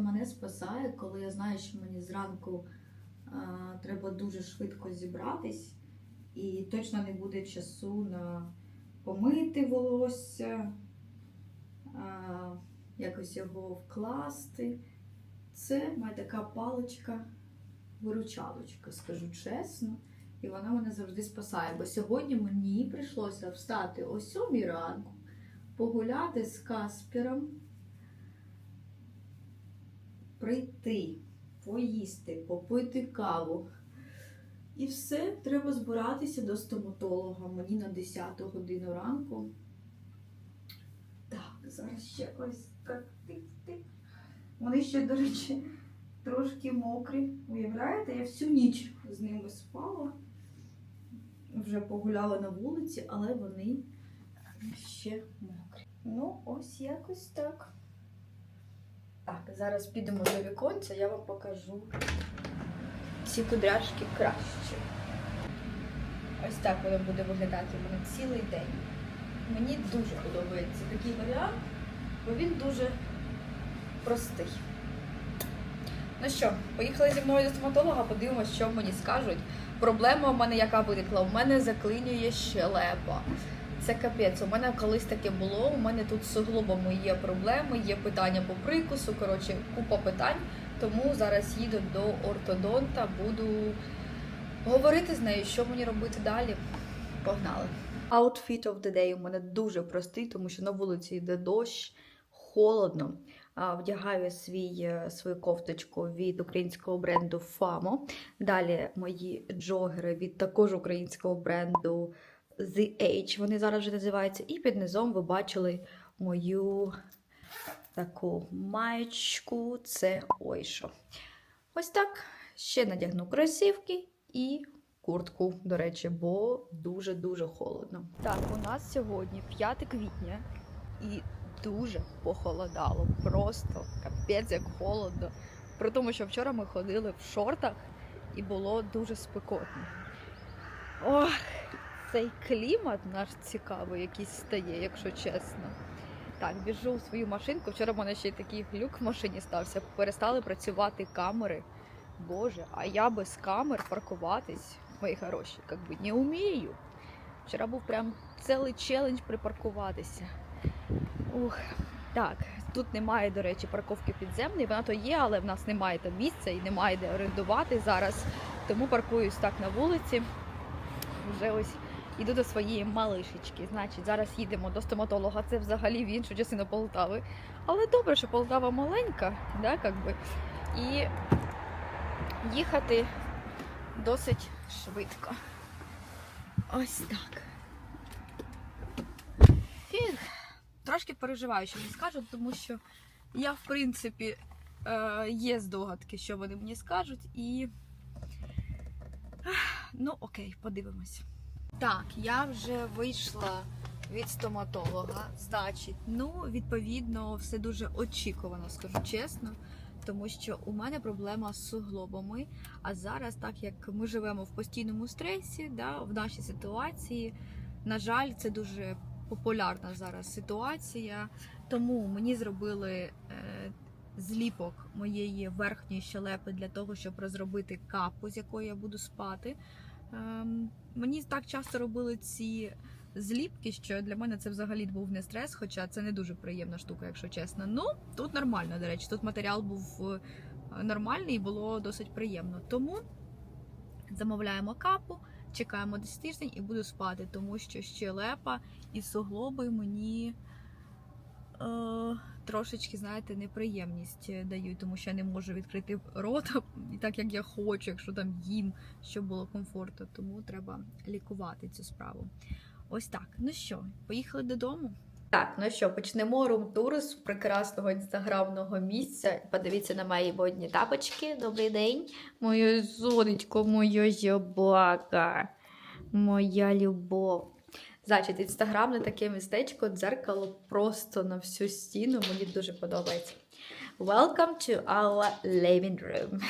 мене спасає, коли я знаю, що мені зранку а, треба дуже швидко зібратись, і точно не буде часу на помити волосся, а, якось його вкласти. Це моя така паличка виручалочка, скажу чесно. І вона мене завжди спасає. Бо сьогодні мені прийшлося встати о 7 ранку, погуляти з Каспером, прийти, поїсти, попити каву. І все, треба збиратися до стоматолога. Мені на 10 годину ранку. Так, зараз ще ось так тик-тик. Вони ще, до речі, трошки мокрі. Уявляєте, я всю ніч з ними спала. Вже погуляла на вулиці, але вони ще мокрі. Ну, ось якось так. Так, зараз підемо до віконця, я вам покажу ці кудряшки краще. Ось так воно буде виглядати у мене цілий день. Мені дуже подобається такий варіант, бо він дуже простий. Ну що, поїхали зі мною до стоматолога, подивимося, що мені скажуть. Проблема у мене яка виникла? У мене заклинює щелепа. Це капець. У мене колись таке було. У мене тут з суглобами є проблеми, є питання по прикусу. Коротше, купа питань. Тому зараз їду до ортодонта, буду говорити з нею, що мені робити далі. Погнали. Outfit of the day у мене дуже простий, тому що на вулиці йде дощ, холодно. Вдягаю свій, е, свою кофточку від українського бренду Famo. Далі мої джогери від також українського бренду The H. Вони зараз вже називаються. І під низом ви бачили мою таку маєчку. Це ой що. Ось так. Ще надягну кросівки і куртку, до речі, бо дуже-дуже холодно. Так, у нас сьогодні 5 квітня і дуже похолодало. Просто капець як холодно. При тому, що вчора ми ходили в шортах і було дуже спекотно. Ох, цей клімат наш цікавий якийсь стає, якщо чесно. Так, біжу в свою машинку. Вчора в мене ще такий глюк в машині стався. Перестали працювати камери. Боже, а я без камер паркуватись, мої хороші, як би не вмію. Вчора був прям цілий челендж припаркуватися. Ух, так, тут немає, до речі, парковки підземної. Вона то є, але в нас немає там місця і немає де орендувати зараз. Тому паркуюсь так на вулиці. Вже ось іду до своєї малишечки. Значить, зараз їдемо до стоматолога. Це взагалі в іншу частину Полтави. Але добре, що Полтава маленька, да, як би. І їхати досить швидко. Ось так. Фіг. Трошки переживаю, що мені скажуть, тому що я, в принципі, е, є здогадки, що вони мені скажуть, і. Ну, окей, подивимось. Так, я вже вийшла від стоматолога. Значить, ну, відповідно, все дуже очікувано, скажу чесно. Тому що у мене проблема з суглобами. А зараз, так як ми живемо в постійному стресі, да, в нашій ситуації, на жаль, це дуже популярна зараз ситуація. Тому мені зробили е, зліпок моєї верхньої щелепи для того, щоб розробити капу, з якою я буду спати. Ем, мені так часто робили ці зліпки, що для мене це взагалі був не стрес, хоча це не дуже приємна штука, якщо чесно. Ну, тут нормально, до речі, тут матеріал був е, нормальний і було досить приємно. Тому замовляємо капу, чекаємо 10 тиждень і буду спати, тому що щелепа і суглоби мені е, трошечки, знаєте, неприємність дають, тому що я не можу відкрити рота так, як я хочу, якщо там їм, щоб було комфортно. Тому треба лікувати цю справу. Ось так. Ну що, поїхали додому? Так, ну що, почнемо рум-тур з прекрасного інстаграмного місця. Подивіться на мої модні тапочки. Добрий день. Моє сонечко, моя зябака, моя любов. Значить, інстаграмне таке містечко, дзеркало просто на всю стіну. Мені дуже подобається. Welcome to our living room.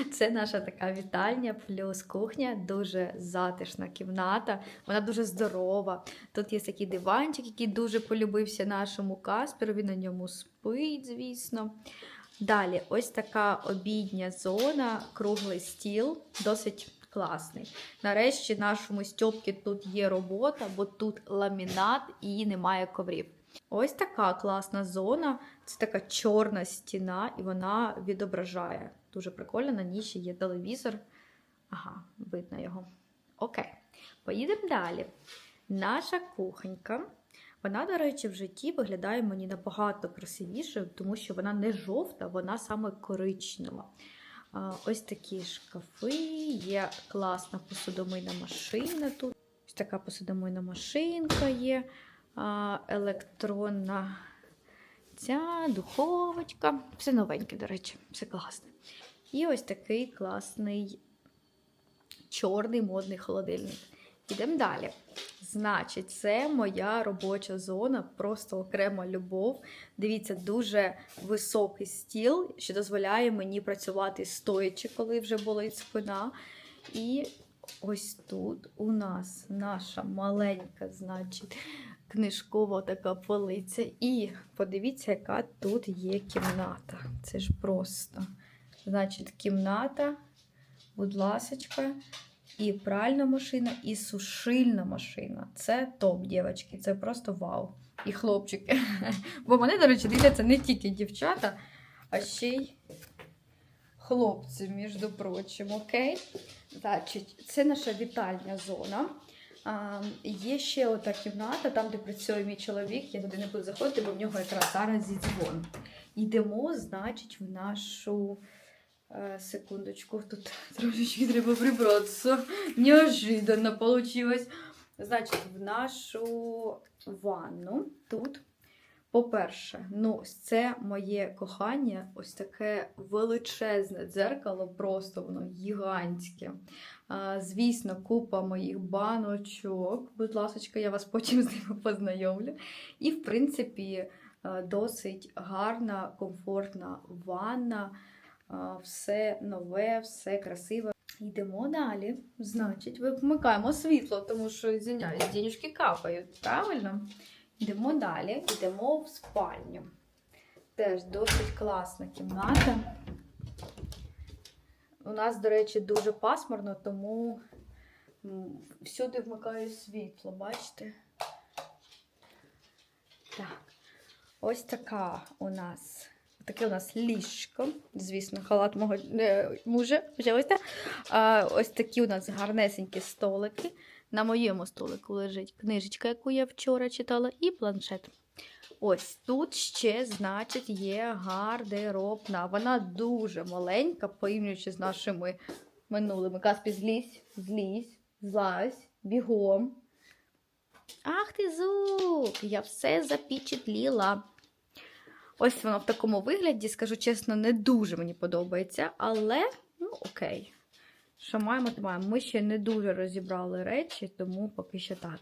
Це наша така вітальня плюс кухня, дуже затишна кімната. Вона дуже здорова. Тут є такий диванчик, який дуже полюбився нашому Касперу. Він на ньому спить, звісно. Далі, ось така обідня зона, круглий стіл, досить класний. Нарешті нашому Стьопці тут є робота, бо тут ламінат і немає коврів. Ось така класна зона. Це така чорна стіна, і вона відображає. Дуже прикольно, на ній ще є телевізор. Ага, видно його. Окей, поїдемо далі. Наша кухонька. Вона, до речі, в житті виглядає мені набагато красивіше, тому що вона не жовта, вона саме коричнева. Ось такі шкафи, є класна посудомийна машина тут. Ось така посудомийна машинка є, електронна ця духовочка. Все новеньке, до речі, все класне. І ось такий класний чорний модний холодильник. Ідемо далі. Значить, це моя робоча зона, просто окрема любов. Дивіться, дуже високий стіл, що дозволяє мені працювати стоячи, коли вже болить спина. І ось тут у нас наша маленька, значить, книжкова така полиця. І подивіться, яка тут є кімната. Це ж просто. Значить, кімната, будь ласочка. І пральна машина, і сушильна машина. Це топ, дівчатки, це просто вау. І хлопчики. Бо мене, до речі, дивляться не тільки дівчата, а ще й хлопці, між прочим, окей? Значить, це наша вітальня зона. А, є ще ота кімната, там, де працює мій чоловік. Я туди не буду заходити, бо в нього якраз зараз зідзвон. Йдемо, значить, в нашу. Е, Секундочку, тут трошечки треба прибратися. Неожиданно получилось. Значить, в нашу ванну тут, по-перше, ну, це моє кохання, ось таке величезне дзеркало, просто воно гігантське. Звісно, купа моїх баночок. Будь ласка, я вас потім з ними познайомлю. І, в принципі, е, досить гарна, комфортна ванна. Все нове, все красиве. Йдемо далі. Значить, вимикаємо світло, тому що, звиняюсь, денежки капають, правильно? Йдемо далі, йдемо в спальню. Теж досить класна кімната. У нас, до речі, дуже пасмурно, тому всюди вмикаю світло, бачите? Так. Ось така у нас Таке у нас ліжко. Звісно, халат мого е, мужа. Так. а, ось такі у нас гарнесенькі столики. На моєму столику лежить книжечка, яку я вчора читала, і планшет. Ось тут ще, значить, є гардеробна. Вона дуже маленька, порівнюючи з нашими минулими. Каспі, злізь, злізь, злазь, бігом. Ах ти зуб! Я все запечатліла. Ось воно в такому вигляді, скажу чесно, не дуже мені подобається, але ну окей. Що маємо, то маємо. Ми ще не дуже розібрали речі, тому поки що так.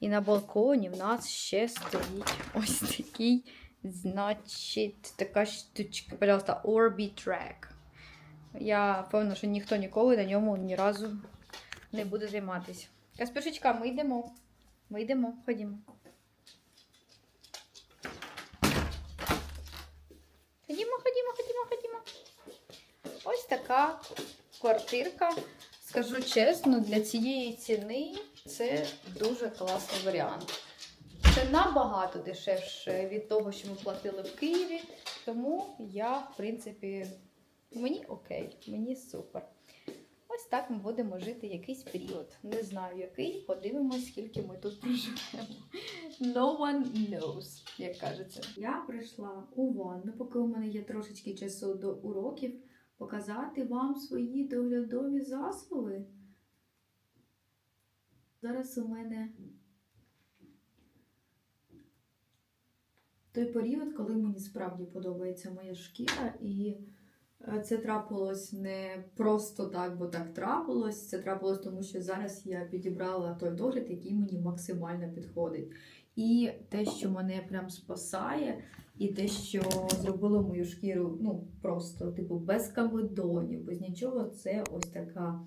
І на балконі в нас ще стоїть ось такий, значить, така штучка, пожалуйста, Orbi Track. Я впевнена, що ніхто ніколи на ньому ні разу не буде займатися. Каспюшечка, ми йдемо. Ми йдемо. Ходімо, ходімо, ходімо, ходімо. Ось така квартирка. Скажу чесно, для цієї ціни це дуже класний варіант. Це набагато дешевше від того, що ми платили в Києві. Тому я, в принципі, мені окей, мені супер. Ось так ми будемо жити якийсь період. Не знаю який, подивимось, скільки ми тут проживемо. No one knows, як кажеться. Я прийшла у ванну, поки у мене є трошечки часу до уроків, показати вам свої доглядові засоби. Зараз у мене той період, коли мені справді подобається моя шкіра, і е, це трапилось не просто так, бо так трапилось. Це трапилось тому, що зараз я підібрала той догляд, який мені максимально підходить. І те, що мене прям спасає, і те, що зробило мою шкіру, ну просто, типу, без камедонів, без нічого, це ось така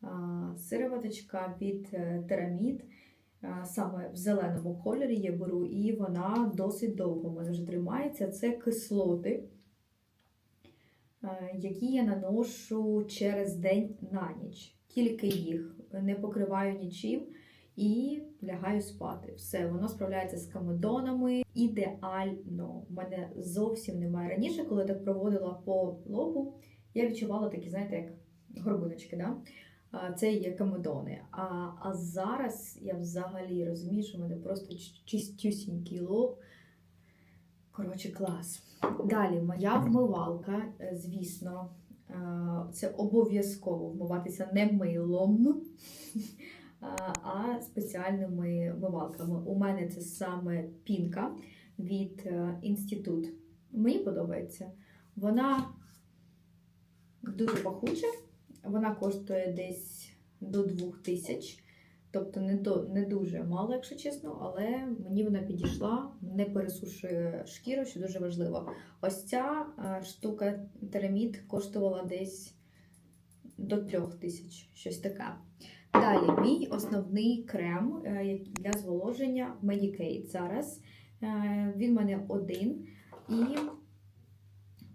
а, сироваточка від е, Терамід. Саме в зеленому кольорі я беру, і вона досить довго в мене вже тримається. Це кислоти, е, які я наношу через день на ніч. Тільки їх не покриваю нічим і лягаю спати. Все, воно справляється з камедонами ідеально. У мене зовсім немає. Раніше, коли я так проводила по лобу, я відчувала такі, знаєте, як горбиночки. Да? Це є камедони. А, а зараз я взагалі розумію, що в мене просто чистюсінький лоб. Коротше, клас. Далі, моя вмивалка, е, звісно, е, це обов'язково вмиватися не милом, а- спеціальними вмивалками. У мене це саме пінка від е, інститут. Мені подобається. Вона дуже пахуча, вона коштує десь до 2000, тобто не, до, не дуже мало, якщо чесно, але мені вона підійшла, не пересушує шкіру, що дуже важливо. Ось ця е, штука терамід коштувала десь до 3000, щось таке. Далі, мій основний крем е, для зволоження Medicate зараз. Е, Він в мене один. І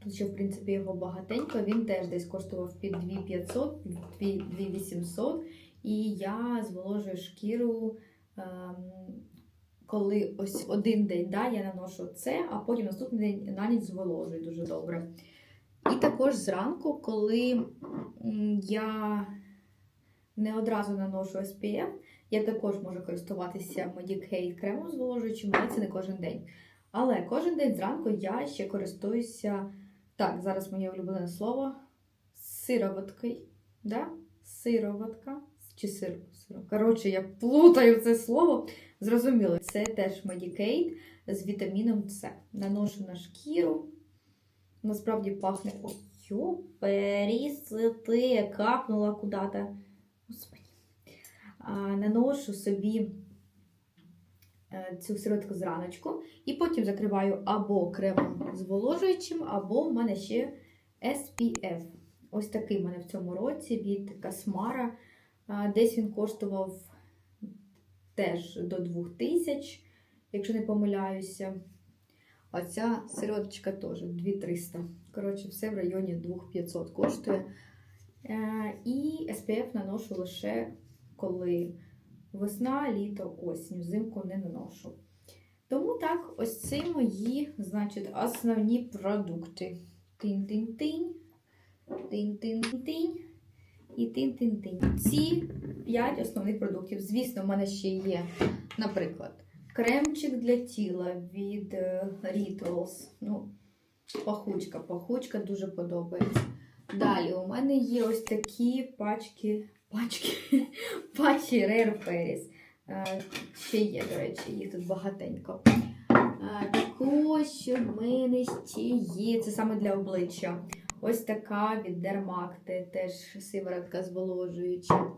тут ще, в принципі, його багатенько. Він теж десь коштував під 2500, 2800. І я зволожую шкіру, ем, коли ось один день да, я наношу це, а потім наступний день на ніч зволожую дуже добре. І також зранку, коли я не одразу наношу SPF, я також можу користуватися Medicate кремом зволожуючим, але це не кожен день. Але кожен день зранку я ще користуюся. Так, зараз моє улюблене слово сироваткою. Да? Сироватка. Чи сир? Коротше, я плутаю це слово. Зрозуміло, це теж Medicate з вітаміном С. Наношу на шкіру. Насправді пахне. Ой, перісити, капнула куди-то. Господи. Наношу собі е, цю сироватку зраночку. І потім закриваю або кремом зволожуючим, або в мене ще SPF. Ось такий в мене в цьому році від Касмара. Десь він коштував теж до 2000, якщо не помиляюся. А ця сироваточка теж 2300. Коротше, все в районі 2500 коштує. Е, І SPF наношу лише коли весна, літо, осінь, взимку не наношу. Тому так, ось це мої, значить, основні продукти. Тинь-тинь-тинь, тинь-тинь-тинь і тинь-тинь-тинь. Ці 5 основних продуктів. Звісно, в мене ще є, наприклад, кремчик для тіла від е, Rituals. Ну, пахучка, пахучка дуже подобається. Далі у мене є ось такі пачки, пачки, пачі Rare Berries. Е, Ще є, до речі, їх тут багатенько. Е, Також в мене ще є, це саме для обличчя. Ось така від Дермакти, теж сиворотка зволожуюча.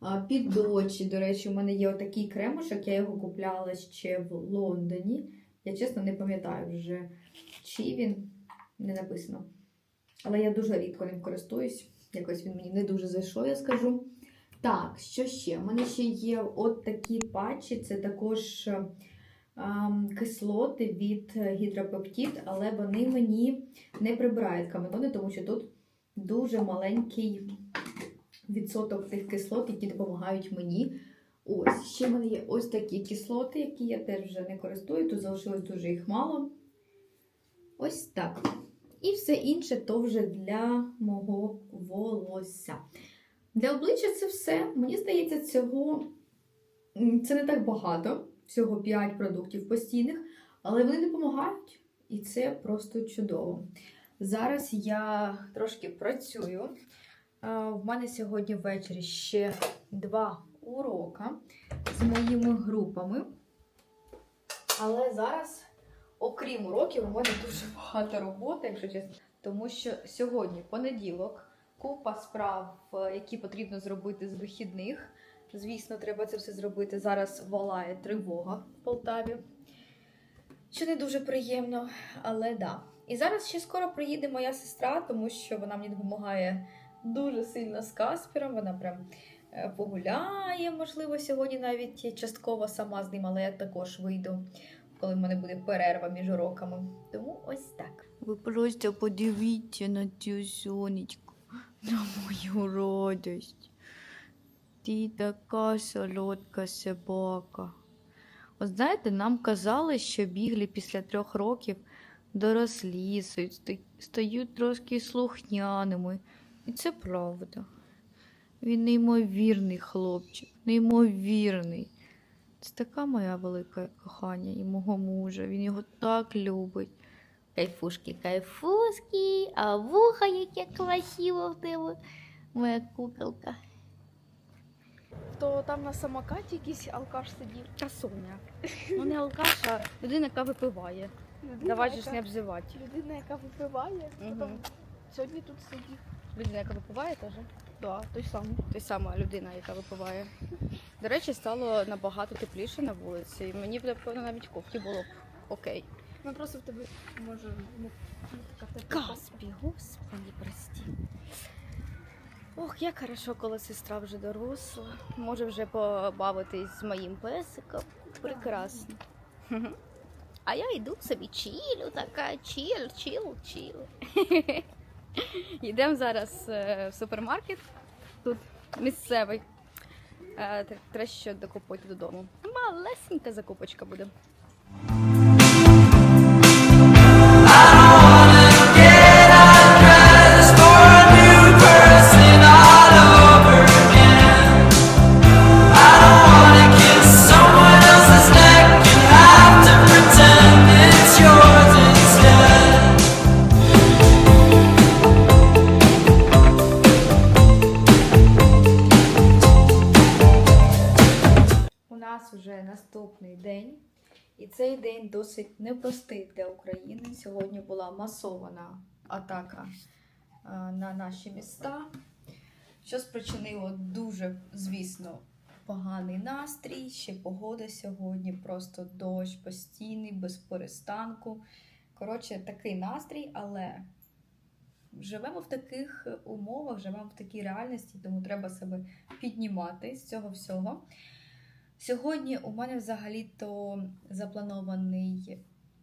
А, Під очі, до речі, у мене є отакий кремушок, я його купляла ще в Лондоні. Я чесно не пам'ятаю вже, чи він не написано. Але я дуже рідко ним користуюсь. Якось він мені не дуже зайшов, я скажу. Так, що ще? У мене ще є от такі патчі, це також е, ем, кислоти від гідропептид, але вони мені не прибирають камедони, тому що тут дуже маленький відсоток тих кислот, які допомагають мені. Ось, ще в мене є ось такі кислоти, які я теж вже не користую, тут залишилось дуже їх мало. Ось так. І все інше то вже для мого волосся. Для обличчя це все. Мені здається, цього це не так багато, всього 5 продуктів постійних, але вони допомагають, і це просто чудово. Зараз я трошки працюю. В мене сьогодні ввечері ще два урока з моїми групами. Але зараз, окрім уроків, у мене дуже багато роботи, якщо чесно. Тому що сьогодні понеділок, купа справ, е, які потрібно зробити з вихідних. Звісно, треба це все зробити. Зараз волає тривога в Полтаві. Що не дуже приємно, але да. І зараз ще скоро приїде моя сестра, тому що вона мені допомагає дуже сильно з Каспером. Вона прям е, погуляє, можливо, сьогодні навіть частково сама з ним, але я також вийду, коли в мене буде перерва між уроками. Тому ось так. Ви просто подивіться на цю сонечку, на мою радость. Ти така солодка собака. От знаєте, нам казали, що біглі після трьох років дорослісують, стають трошки слухняними. І це правда. Він неймовірний хлопчик, неймовірний. Це така моя велика кохання і мого мужа. Він його так любить. Кайфушки, кайфушки, а вуха яке красиво в тебе, моя куколка. То там на самокаті якийсь алкаш сидів. Та Соня. Ну не алкаш, а людина, яка випиває. Людина, Давай же ж яка, не обзивати. людина, яка випиває, Мгм. потім сьогодні тут сидів. Людина, яка випиває теж. Да, той самий. Той сама людина, яка випиває. До речі, стало набагато тепліше на вулиці. І мені б, напевно, навіть кофті було б окей. Ну просто в тебе може не така тепла. Каспі, господи, прости. Ох, як хорошо, коли сестра вже доросла. Може вже побавитись з моїм песиком. Прекрасно. А я йду собі чілю, така чіл, чіл, чіл. Йдемо зараз е, в супермаркет. Тут місцевий. Е, тр- Треба ще докупити додому. Малесенька закупочка буде. Цей день досить непростий для України. Сьогодні була масована атака е, на наші міста, що спричинило дуже, звісно, поганий настрій. Ще погода сьогодні, просто дощ постійний, без перестанку. Коротше, такий настрій, але живемо в таких умовах, живемо в такій реальності, тому треба себе піднімати з цього всього. Сьогодні у мене взагалі-то запланований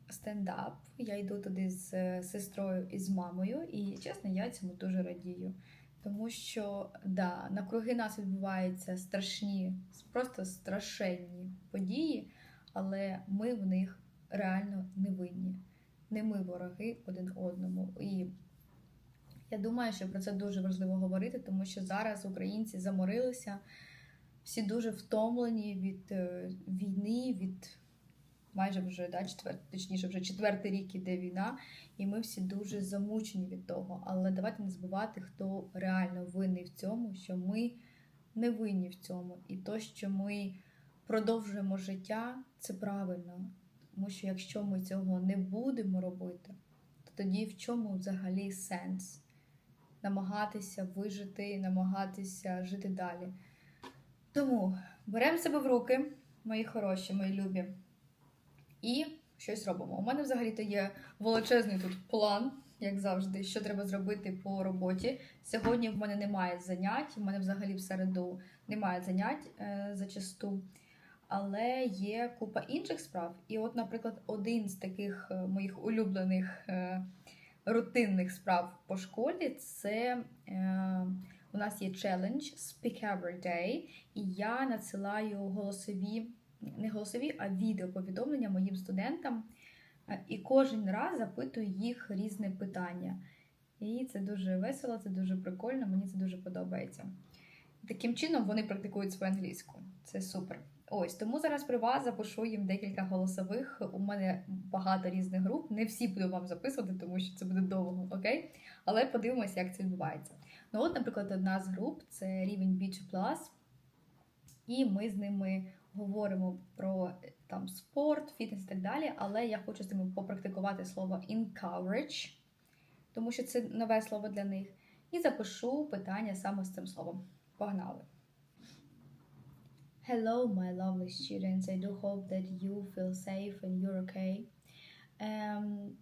стендап. Я йду туди з е, сестрою і з мамою, і чесно, я цьому дуже радію. Тому що да, навкруги нас відбуваються страшні, просто страшенні події, але ми в них реально не винні. Не ми вороги один одному. І я думаю, що про це дуже важливо говорити, тому що зараз українці заморилися всі дуже втомлені від е, війни, від майже вже да, четвер... точніше, вже четвертий рік іде війна, і ми всі дуже замучені від того. Але давайте не забувати, хто реально винний в цьому, що ми не винні в цьому. І то, що ми продовжуємо життя, це правильно. Тому що якщо ми цього не будемо робити, то тоді в чому взагалі сенс? Намагатися вижити, намагатися жити далі. Тому беремо себе в руки, мої хороші, мої любі, і щось робимо. У мене взагалі-то є величезний тут план, як завжди, що треба зробити по роботі. Сьогодні в мене немає занять, в мене взагалі в середу немає занять е, зачасту. Але є купа інших справ. І, от, наприклад, один з таких е, моїх улюблених е, рутинних справ по школі це е, у нас є челендж Speak Every Day, і я надсилаю голосові, не голосові, а відеоповідомлення моїм студентам. Е, І кожен раз запитую їх різне питання. І це дуже весело, це дуже прикольно, мені це дуже подобається. Таким чином вони практикують свою англійську. Це супер. Ось тому зараз при вас запишу їм декілька голосових. У мене багато різних груп. Не всі буду вам записувати, тому що це буде довго, окей? Але подивимося, як це відбувається. Ну, от, наприклад, одна з груп це рівень Beach Plus, і ми з ними говоримо про там спорт, фітнес і так далі. Але я хочу з ними попрактикувати слово encourage, тому що це нове слово для них. І запишу питання саме з цим словом. Погнали! Hello, my lovely students. I do hope that you feel safe and you're okay. Um,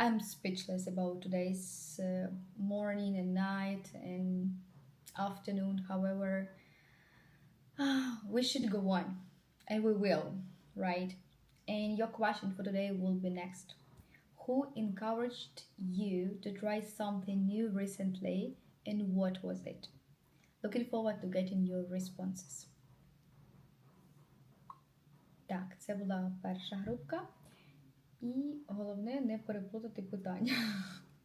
I'm speechless about today's uh, morning and night and afternoon. However, we should go on, and we will, right? And your question for today will be next. Who encouraged you to try something new recently, and what was it? Looking forward to getting your responses. Так, це була перша групка. І головне не переплутати питання.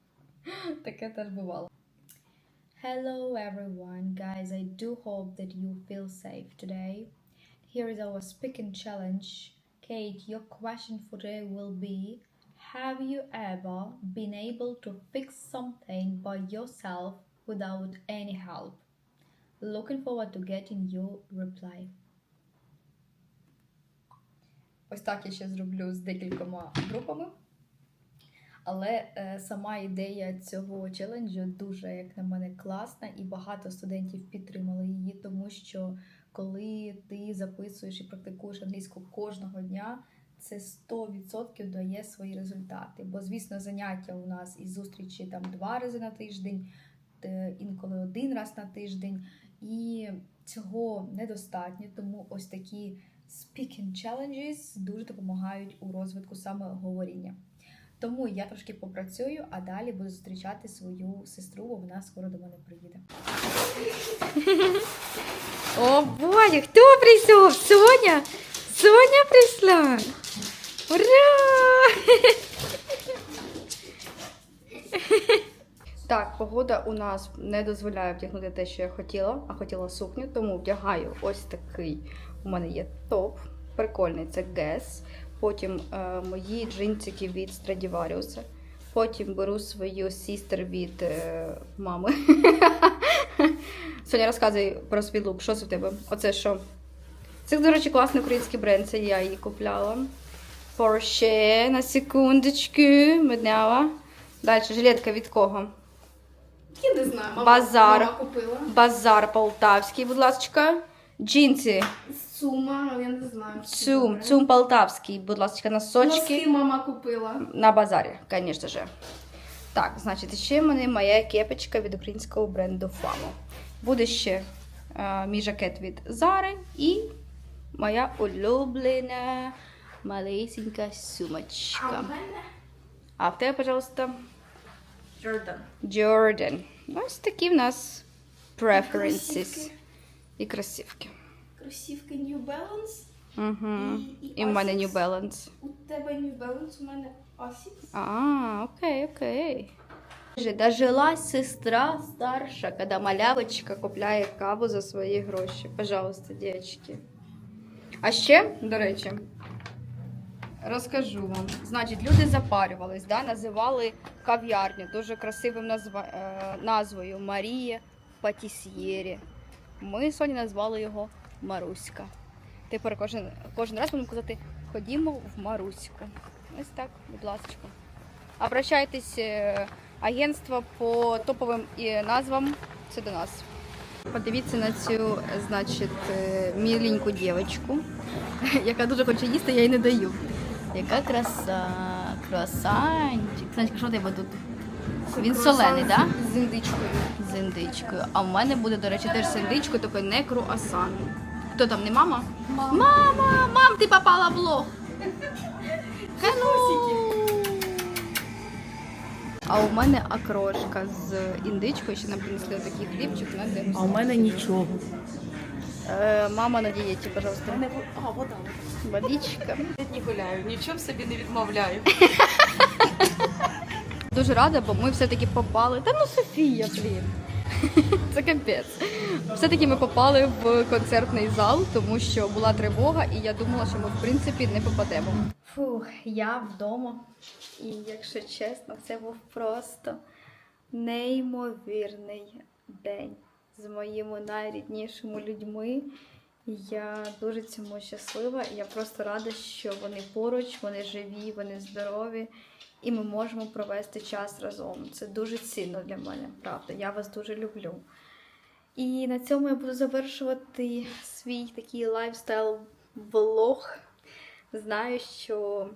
Таке теж бувало. Hello everyone, guys. I do hope that you feel safe today. Here is our speaking challenge. Kate, your question for today will be Have you ever been able to fix something by yourself without any help? Looking forward to getting your reply. Ось так я ще зроблю з декількома групами. Але е, сама ідея цього челенджу дуже, як на мене, класна, і багато студентів підтримали її, тому що коли ти записуєш і практикуєш англійську кожного дня, це 100% дає свої результати. Бо, звісно, заняття у нас із зустрічі там два рази на тиждень, інколи один раз на тиждень. І цього недостатньо, тому ось такі speaking challenges дуже допомагають у розвитку саме говоріння. Тому я трошки попрацюю, а далі буду зустрічати свою сестру, бо вона скоро до мене приїде. О, Боже, хто прийшов? Соня? Соня прийшла! Ура! Так, погода у нас не дозволяє вдягнути те, що я хотіла, а хотіла сукню, тому вдягаю ось такий. У мене є топ. Прикольний, це Guess. Потім е, мої джинсики від Stradivarius. Потім беру свою сістер від е, мами. Соня, розказуй про свій лук. Що це в тебе? Оце що? Це, до речі, класний український бренд, це я її купляла. Porsche, на секундочку, меднява. Далі, жилетка від кого? Я не знаю, мама, Базар. мама купила. Базар полтавський, будь ласка. Джинси. Сума, я не знаю. Цум, цум полтавський, будь ласка, носочки. Носки мама купила. На базарі, звісно ж. Так, значить, ще в мене моя кепочка від українського бренду Famo. Буде ще е, мій жакет від Зари і моя улюблена малесенька А в мене А в тебе, пожалуйста, Джордан. Jordan. Ось такі в нас кросівки. І кросівки. Кросівки New Balance. Угу. І- і І в мене. New Balance. У тебе New Balance, у мене Asics. А, окей, окей. Дожилась сестра старша, когда малявочка купляє каву за свої гроші. Пожалуйста, дівчатки. А ще, до речі, розкажу вам. Значить, люди запарювались, да? називали кав'ярню дуже красивим назва... е, назвою Марія Патісьєрі. Ми Соні назвали його Маруська. Тепер кожен, кожен раз будемо казати ходімо в Маруську. Ось так, будь ласка. Обращайтесь е, агентство по топовим назвам. Це до нас. Подивіться на цю, значить, е, міленьку дівчинку, яка дуже хоче їсти, я їй не даю. Яка краса, красанчик. Санечка, що тебе тут? Він солений, так? З індичкою. З індичкою. А в мене буде, до речі, теж з індичкою, тільки не круасан. Хто там, не мама? Мама. Мама, мам, ти попала в лох. Hello. А у мене окрошка з індичкою, ще нам принесли такий хлібчик на день. А у мене нічого. Е, мама на дієті, пожалуйста. мене а, вода. Водичка. Не гуляю, нічого собі не відмовляю. Дуже рада, бо ми все-таки попали. Та ну Софія, блін. Це капець. Все-таки ми попали в концертний зал, тому що була тривога, і я думала, що ми в принципі не попадемо. Фух, я вдома. І якщо чесно, це був просто неймовірний день з моїми найріднішими людьми. Я дуже цьому щаслива. Я просто рада, що вони поруч, вони живі, вони здорові, і ми можемо провести час разом. Це дуже цінно для мене, правда. Я вас дуже люблю. І на цьому я буду завершувати свій такий лайфстайл влог. Знаю, що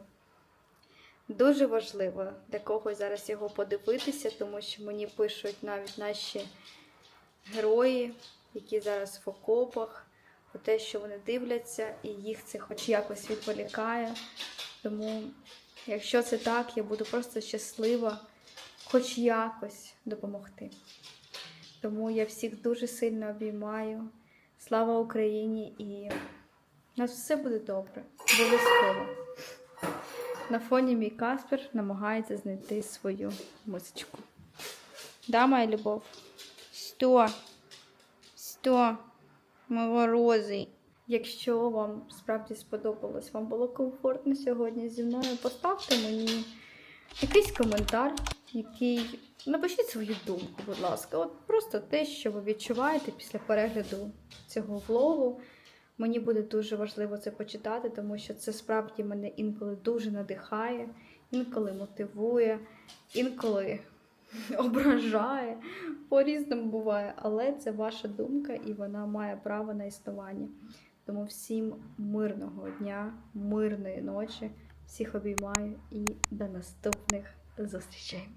дуже важливо для когось зараз його подивитися, тому що мені пишуть навіть наші герої, які зараз в окопах, про те, що вони дивляться, і їх це хоч якось відволікає. Тому, якщо це так, я буду просто щаслива хоч якось допомогти. Тому я всіх дуже сильно обіймаю. Слава Україні і у нас все буде добре. Обов'язково. На фоні мій Каспер намагається знайти свою мисочку. Да, моя любов? Сто. Сто. Морозий. Якщо вам справді сподобалось, вам було комфортно сьогодні зі мною, поставте мені якийсь коментар, який. Напишіть свою думку, будь ласка. От просто те, що ви відчуваєте після перегляду цього влогу. Мені буде дуже важливо це почитати, тому що це справді мене інколи дуже надихає, інколи мотивує, інколи ображає. По-різному буває, але це ваша думка і вона має право на існування. Тому всім мирного дня, мирної ночі, всіх обіймаю і до наступних зустрічей.